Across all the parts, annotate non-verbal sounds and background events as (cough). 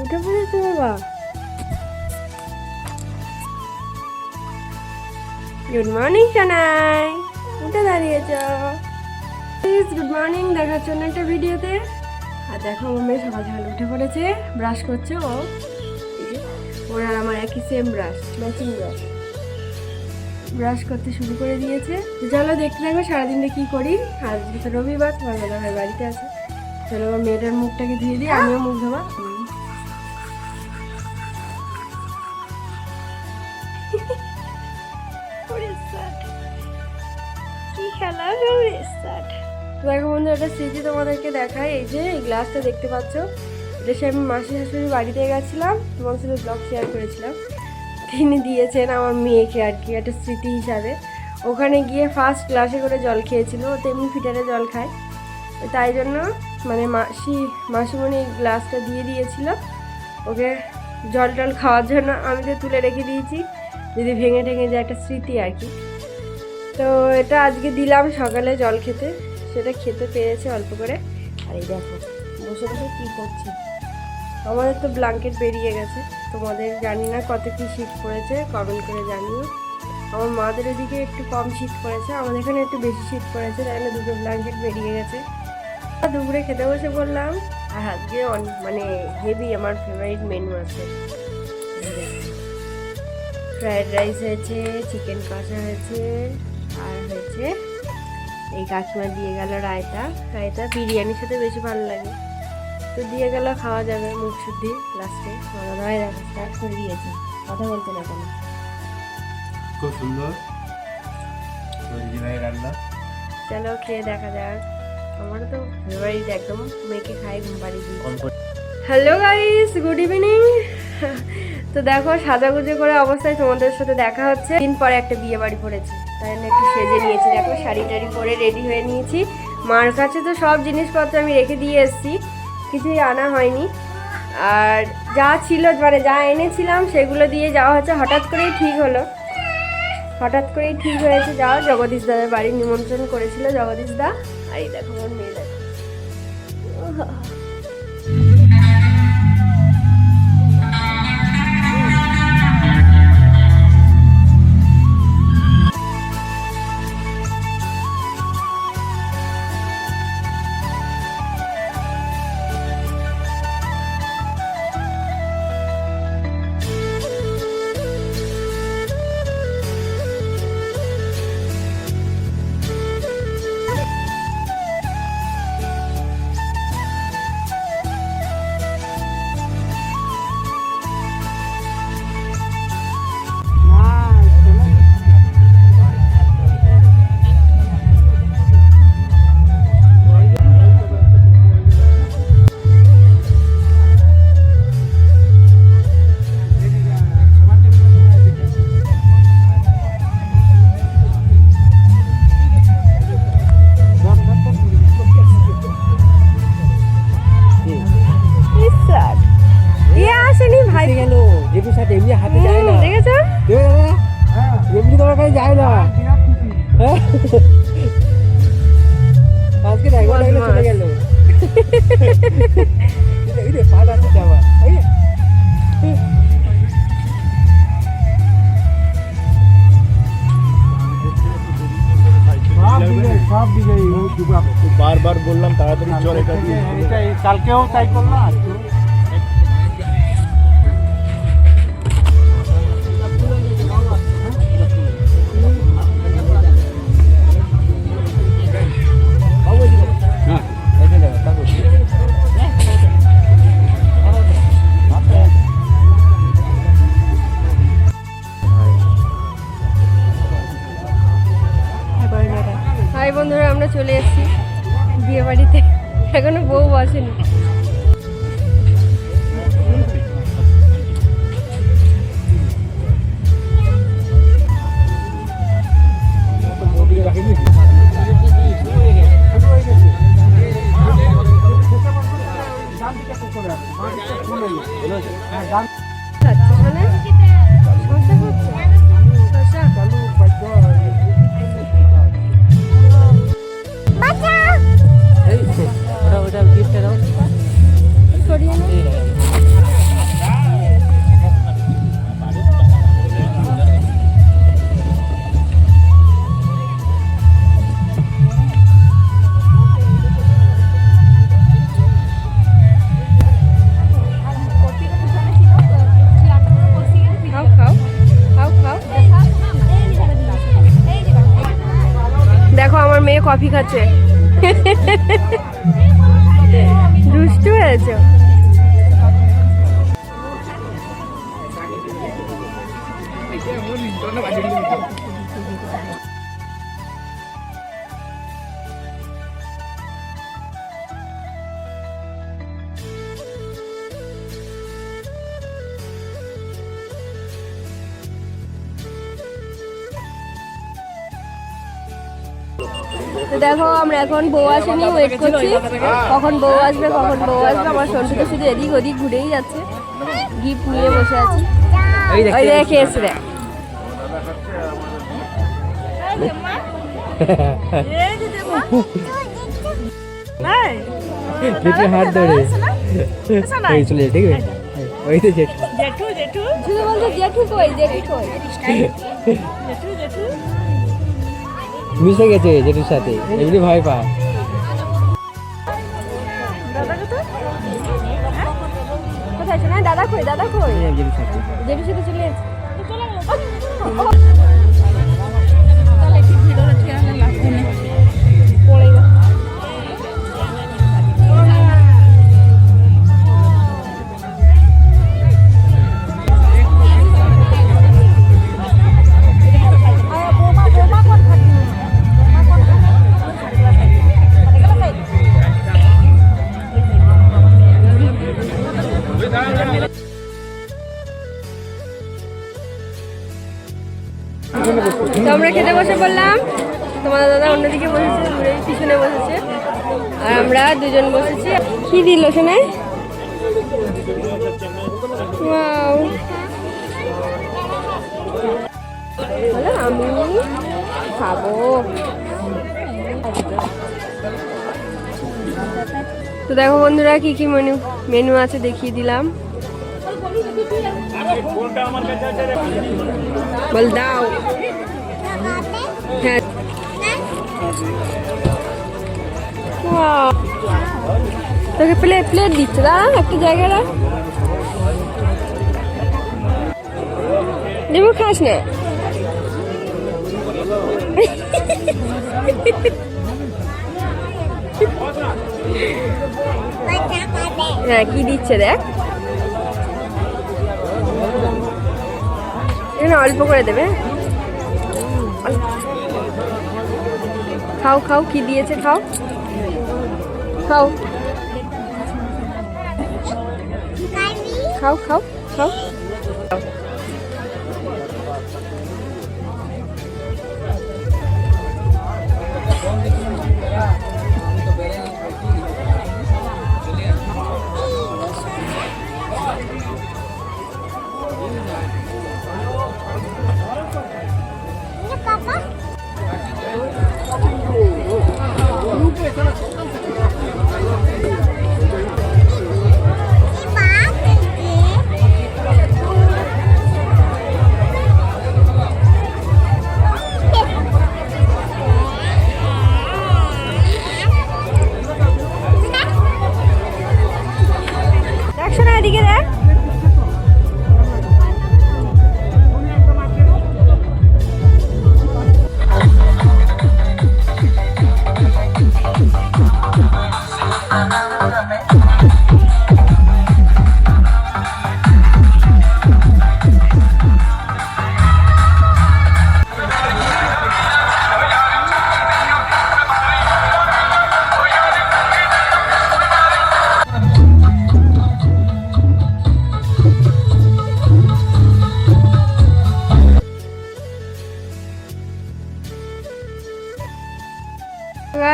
উঠে পড়েছে বাবা গুড মর্নিং সোনাই উঠে দাঁড়িয়েছ। প্লিজ গুড মর্নিং দেখার জন্য একটা ভিডিওতে। আর দেখো মেয়ে সকাল সকাল উঠে পড়েছে ব্রাশ করছে ও। ওর আর আমার একই same brush matching brush brush করতে শুরু করে দিয়েছে। চলো, দেখতে থাকো সারাদিনটা কী করি। আজকে তো রবিবার, তোমার ভাই বাড়িতে আছে। চলো আমার মেয়েটার মুখটাকে ধুয়ে দিই, আমিও মুখ ধোবা। দেখো বন্ধু একটা স্মৃতি তোমাদেরকে দেখাই। এই যে এই গ্লাসটা দেখতে পাচ্ছ সে আমি মাসি শাশুড়ির বাড়িতে গেছিলাম, তোমার সাথে ব্লগ শেয়ার করেছিলাম। তিনি দিয়েছেন আমার মেয়েকে আর কি, একটা স্মৃতি হিসাবে। ওখানে গিয়ে ফার্স্ট গ্লাসে করে জল খেয়েছিল তেমনি ফিটারে জল খায়। তাই জন্য মানে মাসি, মাসিমণি গ্লাসটা দিয়ে দিয়েছিল। ওকে জল টল খাওয়ার জন্য আমি তো তুলে রেখে দিয়েছি। যদি ভেঙে ঠেঙে যায় একটা স্মৃতি আর কি। তো এটা আজকে দিলাম সকালে জল খেতে। সেটা খেতে পেরেছে অল্প করে। আর এই দেখো, বসে বসে কী করছে? আমাদের তো ব্ল্যাঙ্কেট বেরিয়ে গেছে। তোমাদের জানি না কত কি শীত পড়েছে কমেন্ট করে জানিও। আমার মাদের এদিকে একটু কম শীত পড়েছে। আমাদের এখানে একটু বেশি শীত পড়েছে, তাই দুটো ব্ল্যাঙ্কেট বেরিয়ে গেছে। দুপুরে খেতে বসে বললাম আর আজকে মানে হেভি আমার ফেভারিট মেনু আছে ফ্রায়েড রাইস হয়েছে চিকেন কষা হয়েছে আর হয়েছে এই কাকিমা দিয়ে গেল রায়তা। রায়তা বিরিয়ানির সাথে বেশি ভালো লাগে। তো দিয়ে গেল খাওয়া যাবে মুখ শুদ্ধি লাস্টে নয় দেখো স্টার্ট করে দিয়েছে কথা বলতে না কেন? খুব সুন্দর। রান্না। চলো খেয়ে দেখা যাক। আমারও তো ফেভারিট একদম মেয়েকে খাই ঘুম পাড়িয়ে দিই। হ্যালো গাইস গুড ইভিনিং তো দেখো সাজাগুজে করে অবস্থায় তোমাদের সাথে দেখা হচ্ছে। দিন পরে একটা বিয়ে বাড়ি পড়েছে তাই জন্য একটু সেজে নিয়েছি। দেখো শাড়ি টাড়ি পরে রেডি হয়ে নিয়েছি। মার কাছে তো সব জিনিসপত্র আমি রেখে দিয়ে এসেছি কিছুই আনা হয়নি। আর যা ছিল মানে যা এনেছিলাম সেগুলো দিয়ে যাওয়া হচ্ছে। হঠাৎ করেই ঠিক হলো। হঠাৎ করেই ঠিক হয়েছে যাওয়া জগদীশ দাদার বাড়ি নিমন্ত্রণ করেছিল জগদীশ দা। আর এই দেখো, আমার মেয়ে দেখো। আজকে দেখলে চলে গেল। এই রে পা আছে যাওয়া। এই বারবার বললাম তাড়াতাড়ি চল এটা কালকেও তাই করল আজকে এখনও কফি খাচ্ছে। দুষ্টু হয়েছে। তো দেখো আমরা এখন বউ আসেনি ওয়েট করছি। কখন বউ আসবে কখন বউ আসবে আমার সন্টুকে শুধু এদিক ওদিক ঘুরেই যাচ্ছে। গিফট নিয়ে বসে আছি। ওই দেখে। এসে দেখ জেঠু হাত ধরে। ওই চলে ঠিক আছে। ওই তো জেঠু। শুধু বলছে জেঠু কই জেঠু কই? মিশে গেছে জেঠুর সাথে। এমনি ভয় পা কোথায় আছে? না দাদা কই দাদা কই? জেঠুর সাথে। জেঠুর সাথে চলে (laughs) খেতে বসে পড়লাম। তোমার দাদা অন্যদিকে বসেছে পিছনে বসেছে। আর আমরা দুজন বসেছি। কি দিল Wow. আমি খাব। তো দেখো বন্ধুরা, কি কি মেনু মেনু আছে দেখিয়ে দিলাম। বল দাও। হ্যাঁ. তোকে প্লেট প্লেট দিচ্ছে, দাঁড়া, একটা জায়গায় রাখ। লেবু খাস না? হ্যাঁ কি দিচ্ছে দেখ। এখানে অল্প করে দেবে। অল্প। খাও খাও কি দিয়েছে খাও। খাও। খাও খাও খাও।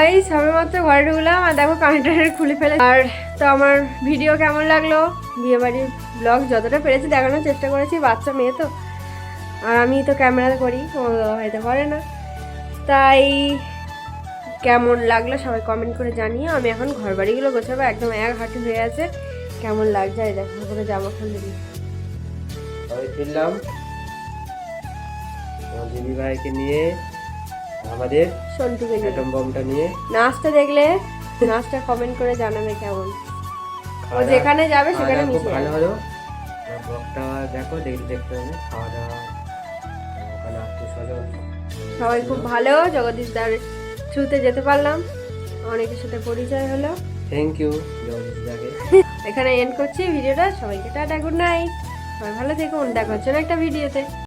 গাইস আমি মাত্র ঘরে ঢুকলাম আর দেখো কানেক্টার খুলে ফেলে। আর তো আমার ভিডিও কেমন লাগল? বিয়ে বাড়ির ব্লগ যতটা পেরেছি দেখানোর চেষ্টা করেছি, বাচ্চা মেয়ে তো। আর আমি তো ক্যামেরাতে করি হয়তো করে না। তাই কেমন লাগল সবাই কমেন্ট করে জানিও। আমি এখন ঘর বাড়িগুলো গোছাবো, একদম এক হাঁটু হয়ে আছে। কেমন লাগছে? দেখো করে জামা খুলে দিই আমি ফিরলাম। দিদি ভাইকে নিয়ে আমাদের সন্টুকে। অ্যাটম বমটা নিয়ে। নাচটা দেখলে নাচটা কমেন্ট করে জানাবে কেমন। ও যেখানে যাবে সেখানে খুব মিশে ভালো হলো। ব্লগটা দেখো দেখতে দেখতে হবে। খাওয়া দাওয়া ওখানে আত্মীয় স্বজন। সবাই খুব ভালো জগদীশ দার থ্রুতে যেতে পারলাম। অনেকের সাথে পরিচয় হলো। থ্যাংক ইউ যাকে এখানে এন্ড করছি ভিডিওটা। সবাইকে টাটা গুড নাইট সবাই ভালো থেকো দেখা হচ্ছে একটা ভিডিওতে।